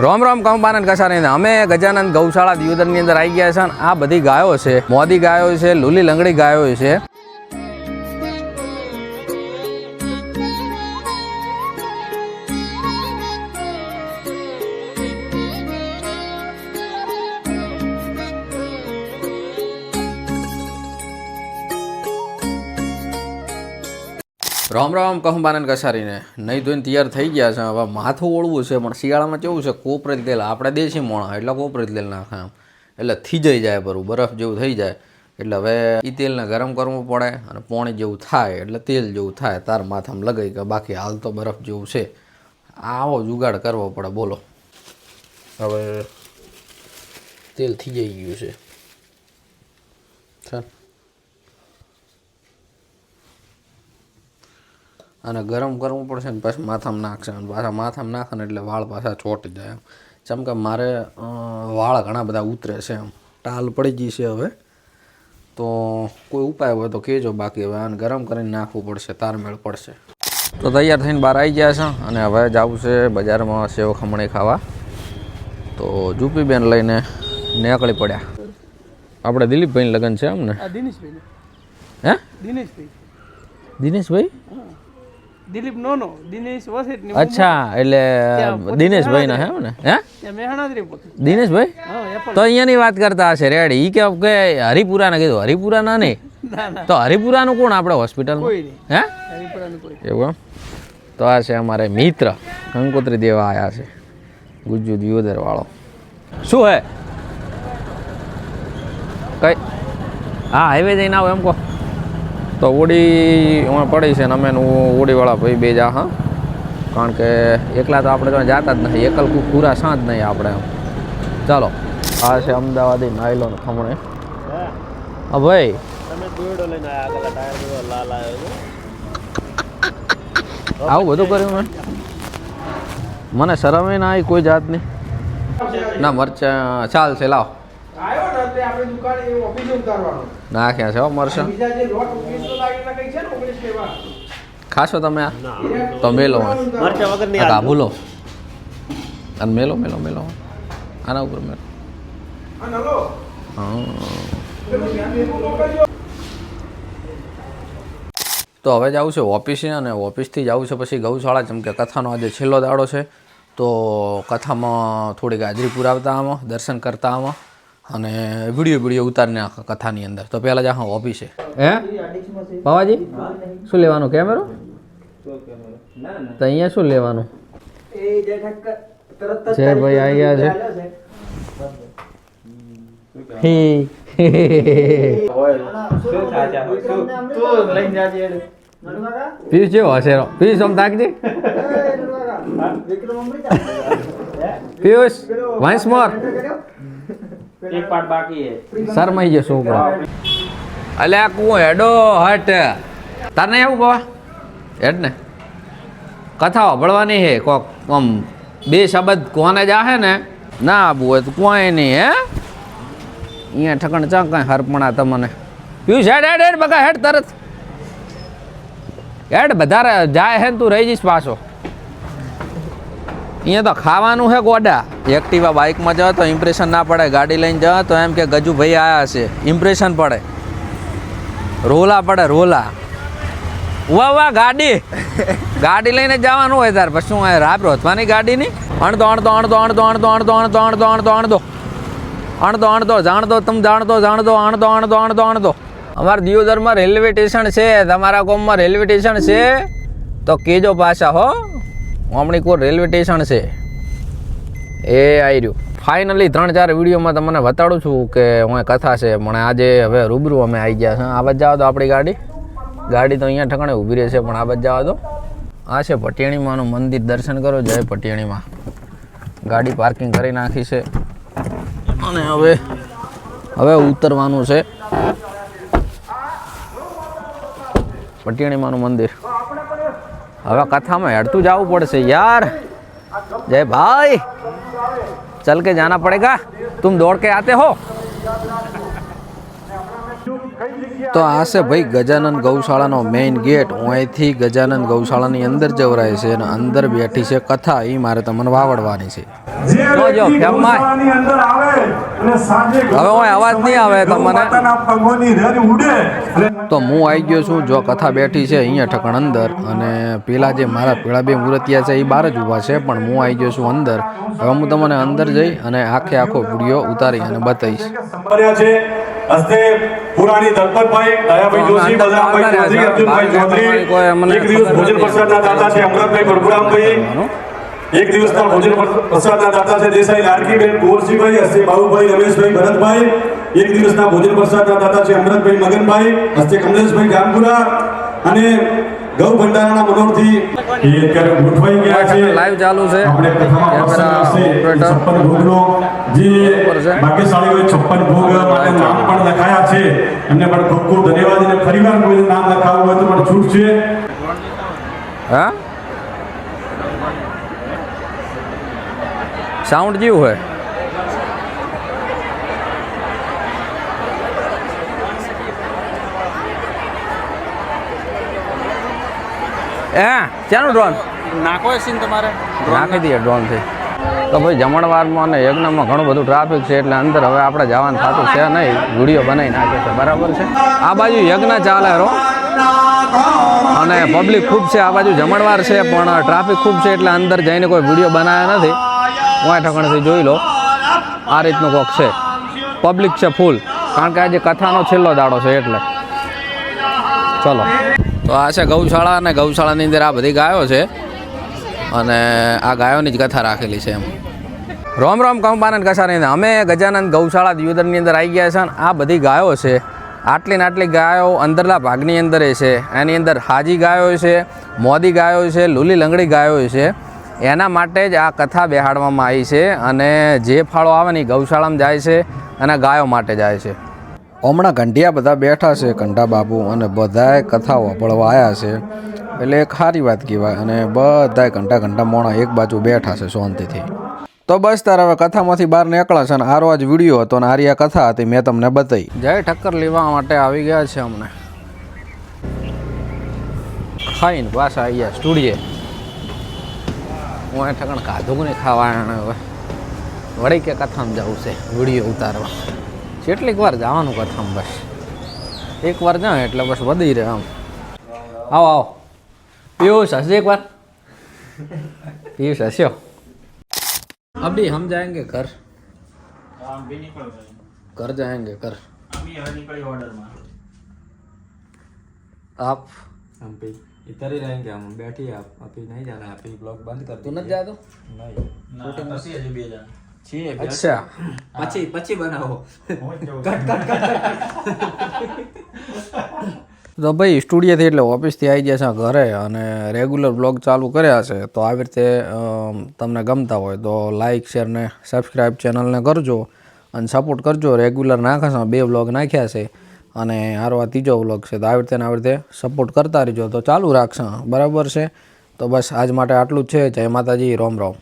રોમ રોમ કંપાનંદ કસારીને અમે ગજાનંદ ગૌશાળા દિયોદરની અંદર આવી ગયા છે આ બધી ગાયો છે. મોદી ગાયો છે, લુલી લંગડી ગાયો છે. રામ રામ કહું બાનન કસારીને. નહીં ધોઈને તૈયાર થઈ ગયા છે. હવે માથું ઓળવું છે પણ શિયાળામાં કેવું છે કોપરેજ તેલ આપણે દેશી મોણા એટલે કોપરેજ તેલ નાખે આમ. એટલે થીજાઈ જાય બરું બરફ જેવું થઈ જાય. એટલે હવે એ તેલને ગરમ કરવું પડે અને પોણી જેવું થાય એટલે તેલ જેવું થાય તાર માથામાં લગાઈ કે બાકી હાલ તો બરફ જેવું છે. આવો જુગાડ કરવો પડે બોલો. હવે તેલ થીજાઈ ગયું છે. ચાલ. અને ગરમ કરવું પડશે ને પછી માથામાં નાખશે અને પાછા માથામાં નાખે ને એટલે વાળ પાછા ચોટી જાય એમ. જેમ કે મારે વાળ ઘણા બધા ઉતરે છે એમ. ટાલ પડી ગઈ છે હવે. તો કોઈ ઉપાય હોય તો કહેજો બાકી હવે આને ગરમ કરીને નાખવું પડશે તારમેળ પડશે. તો તૈયાર થઈને બહાર આવી ગયા છે અને હવે જવું છે બજારમાં સેવ ખમણી ખાવા. તો જુપીબેન લઈને નીકળી પડ્યા. આપણે દિલીપભાઈ લગ્ન છે એમ ને દિનેશભાઈ હે? દિનેશભાઈ. દિનેશભાઈ? દિલીપ નો નો દિનેશ વસેટની અચ્છા એટલે દિનેશભાઈ ના હે ને હે? મહેણાદરી દિનેશભાઈ? તો અહીંયાની વાત કરતા હશે રેડી. ઈ કે કે હરિપુરા ને કીધું હરિપુરા ના નહીં તો હરિપુરા નું કોણ આપણે હોસ્પિટલ હે? એવું તો આ છે અમારે મિત્ર. કંકોત્રી દેવા આયા છે. ગુજ્જુ દિયોદર વાળો. શું હે? કઈ? હા હાઈવે જઈને આવો એમ કહો. તો ઓડી હમણાં પડી છે ને અમે હું ઓડીવાળા ભાઈ બે જા હા. કારણ કે એકલા તો આપણે તો જાતા જ નથી. એકલ પૂરા સાંજ નહીં આપણે ચાલો. આ છે અમદાવાદી નાયલોન ખમણે. હા ભાઈ. આવું બધું કર્યું મેં? મને શરમે ના આવી કોઈ જાતની. ના મરચા ચાલશે લાવ. ને આપણે દુકાન એ ઓફિસે ઉતારવાનો. નાખ્યા છે હો મરચા બીજા જે લોટ ઓગણીસો લાગેલા કઈ છે ને ઓફિસ લેવા ખાશો તમે આ? તો મેલો. મરચા વગર આ કાબુ અને મેલો મેલો મેલો. આના ઉપર મેલો. હા તો હવે જવું છે ઓફિસે અને ઓફિસથી જવું છે પછી ગૌશાળા જેમ કે કથાનો આજે છેલ્લો દાડો છે. તો કથામાં થોડીક હાજરી પુરાવતા આમાં દર્શન કરતા આમાં. અને વીડિયો વીડિયો ઉતારીને આખા કથાની અંદર. તો પહેલાં જ હા ઓફિસે હે? બાવાજી? શું લેવાનું કેમેરો તો અહીંયા શું લેવાનું? જય ભાઈ અહીંયા છે પીસ જેવો હશે. પીસ આમ તાકજે પિયુષ વન્સ મોર એક પાર્ટ બાકી છે. શરમાઈ જશો ઉપર અલે આ કું હેડો, હટ. તને એવું કહો. હેડ ને. કથા સાંભળવાની હે કોક, આમ, બે શબ્દ કોને જાહે ને. ના, આબુ હોય તો કોઈ નહીં, હે? અહીંયા ઠકણ ચા કાંઈ હરપણા તમને. પ્યુ હેડ હેડ હેડ બકા હેડ તરત. હેડ વધારે જાય હે તું રહી જઈશ પાછો. અહીંયા તો ખાવાનું છે ગોડા એક્ટિવા બાઇકમાં જાઓ તો ઇમ્પ્રેશન ના પડે ગાડી લઈને જાઓ તો એમ કે ગજુભાઈ આવ્યા છે ઇમ્પ્રેશન પડે રોલા પડે રોલા વાહ વાહ ગાડી ગાડી લઈને જવાનું હોય તાર પછી શું રાબ રોધવાની ગાડીની અણદો અણદો અણદો અણદો અણદો અણદો અણદો અણદો અણદો અણદો અણદો અણદો જાણદો તમે જાણદો જાણદો અણદો અણદો અણદો અણદો અમારા દિયોદરમાં રેલવે સ્ટેશન છે તમારા ગામમાં રેલવે સ્ટેશન છે તો કેજો પાછા હો હમણાં કોઈ રેલવે સ્ટેશન છે. એ આવી રહ્યું. ફાઇનલી ત્રણ ચાર વિડીયોમાં તમને બતાડું છું કે હું કથા છે, પણ આજે હવે રૂબરૂ અમે આવી ગયા છે આ બાજુ જાવ તો આપણી ગાડી. ગાડી તો અહીંયા ઠકાણે ઊભી રહેશે, પણ આ બાજુ જવા દો આ છે પટિયાણીમાનું મંદિર. દર્શન કરો, જય પટિયાણીમાં. ગાડી પાર્કિંગ કરી નાખી છે. અને હવે હવે ઉતરવાનું છે. પટિયાણીમાનું મંદિર. હવે કથામાં હેડતું જવું પડશે યાર. જય ભાઈ. ચલ કે જાના પડેગા તુમ દોડ કે આતે હો. તો આ છે ભાઈ ગજાનંદ ગૌશાળાનો મેઇન ગેટ અહીંથી ગજાનંદ ગૌશાળાની અંદર જવરાય છે અને અંદર બેઠી છે કથા. એ મારે તમને વાવડવાની છે. જો, જો, ફેમમાં. ગૌશાળાની અંદર આવે અને સાંજે હવે હું અવાજ નહીં આવે તમને. તો હું આવી ગયો છું જો કથા બેઠી છે અહીંયા ઠકણ અંદર. અને પેલા જે મારા પેલા બે મૂર્તિયા છે એ બહાર જ ઊભા છે પણ હું આવી ગયો છું અંદર. હવે હું તમને અંદર જઈ અને આખે આખો વીડિયો ઉતારી અને બતાવીશ. સંભાળ્યા છે. હસ્તે પુરાણી દલપતભાઈ દયાભાઈ જોશી બલરામભાઈ ચૌધરી અર્જુનભાઈ ચૌધરી એક દિવસ ભોજન. પ્રસાદના દાતા છે અમરતભાઈ પ્રભુરામભાઈ. એક દિવસના ભોજન પ્રસાદના દાતા છે દેસાઈ લાડકીબેન કુંવરજીભાઈ હસ્તે બાબુભાઈ રમેશભાઈ ભરતભાઈ. એક દિવસના ભોજન પ્રસાદના દાતા છે અમરતભાઈ મગનભાઈ હસ્તે કમલેશભાઈ ગામપુરા અને ગૌ ભંડારાના મનોરથી એ અત્યારે ગોઠવાઈ ગયા છે. લાઈવ ચાલુ છે. આપણે પ્રથમ. ઓપરેટર છપ્પન ભોગનો જે ભાગ્યશાળી હોય છપ્પન ભોગ માટે નામ પણ લખાયા છે. એમને પણ ખૂબ ખૂબ ધન્યવાદ અને ફરીવાર કોઈ નામ લખાવું હોય તો પણ છૂટ છે. હા? સાઉન્ડ જેવું હોય. એ ચાલો ડ્રોન નાખો સીન તમારે. નાખી દઈએ ડ્રોનથી તો ભાઈ જમણવારમાં અને યજ્ઞમાં ઘણું બધું ટ્રાફિક છે એટલે અંદર હવે આપણે જવાનું થતું છે નહીં. વીડિયો બનાવી નાખે છે બરાબર છે? આ બાજુ યજ્ઞ ચાલે રો અને પબ્લિક ખૂબ છે. આ બાજુ જમણવાર છે પણ ટ્રાફિક ખૂબ છે એટલે અંદર જઈને કોઈ વીડિયો બનાવ્યા નથી. હું ઠકણથી જોઈ લો. આ રીતનું કોક છે. પબ્લિક છે ફૂલ કારણ કે આજે કથાનો છેલ્લો દાડો છે એટલે. ચલો. તો આ છે ગૌશાળા અને ગૌશાળાની અંદર આ બધી ગાયો છે. અને આ ગાયોની જ કથા રાખેલી છે એમ. રોમ રોમ કંપાનંદ કસાની અંદર અમે ગજાનંદ ગૌશાળા દિયોદરની અંદર આવી ગયા છે અને આ બધી ગાયો છે. આટલી ને આટલી ગાયો અંદરના ભાગની અંદર છે. એની અંદર હાજી ગાયો છે, મોદી ગાયો છે, લુલી લંગડી ગાયો છે. એના માટે જ આ કથા બેહાડવામાં આવી છે અને જે ફાળો આવે ને એ ગૌશાળામાં જાય છે અને ગાયો માટે જાય છે. હમણાં ગંઢિયા બધા બેઠા છે કંઢા બાપુ અને બધાએ કથાઓ પડવા આવ્યા છે. એટલે એક સારી વાત કહેવાય અને બધાએ ઘંટા ઘંટા મોણા એક બાજુ બેઠા છે શાંતિથી. તો બસ તારે હવે કથામાંથી બહાર નીકળ્યા છે અને આરો આજ વીડિયો હતો અને આરી આ કથા હતી, મેં તમને બતાવી. જય ઠક્કર લેવા માટે આવી ગયા છે અમને ખાઈને પાછા આવી ગયા સ્ટુડિયે. હું ઠકણ કાધું નહીં ખાવા હવે? વળી કે કથામાં જવું છે, વીડિયો ઉતારવા. કેટલીક વાર જવાનું કથામાં બસ એક વાર જાઉં એટલે બસ વધી રહે આમ આવો આવો પિયુષ હશે એક વાર પિયુષ હસ્યો अभी हम जाएंगे घर हम भी निकल गए घर जाएंगे घर हम ही निकले ऑर्डर में आप हम भी इधर ही रहेंगे हम बैठिए आप अभी नहीं जाना है अभी ब्लॉग बंद कर तू दीजिए નથી જાતો नहीं ના પછી હજી બે જણ અચ્છા પછી પછી બનાવો કટ કટ કટ તો ભાઈ સ્ટુડિયોથી એટલે ઓફિસથી આવી ગયા છે ઘરે અને રેગ્યુલર બ્લોગ ચાલુ કર્યા છે. તો આવી રીતે તમને ગમતા હોય તો લાઇક શેર ને સબસ્ક્રાઈબ ચેનલને કરજો અને સપોર્ટ કરજો. રેગ્યુલર નાખાશે બે બ્લોગ નાખ્યા છે અને આરો આ ત્રીજો બ્લોગ છે. તો આવી રીતે ને આવી રીતે સપોર્ટ કરતા રહેજો. તો ચાલુ રાખશે. બરાબર છે? તો બસ આજ માટે આટલું જ છે. જય માતાજી. રોમ રોમ.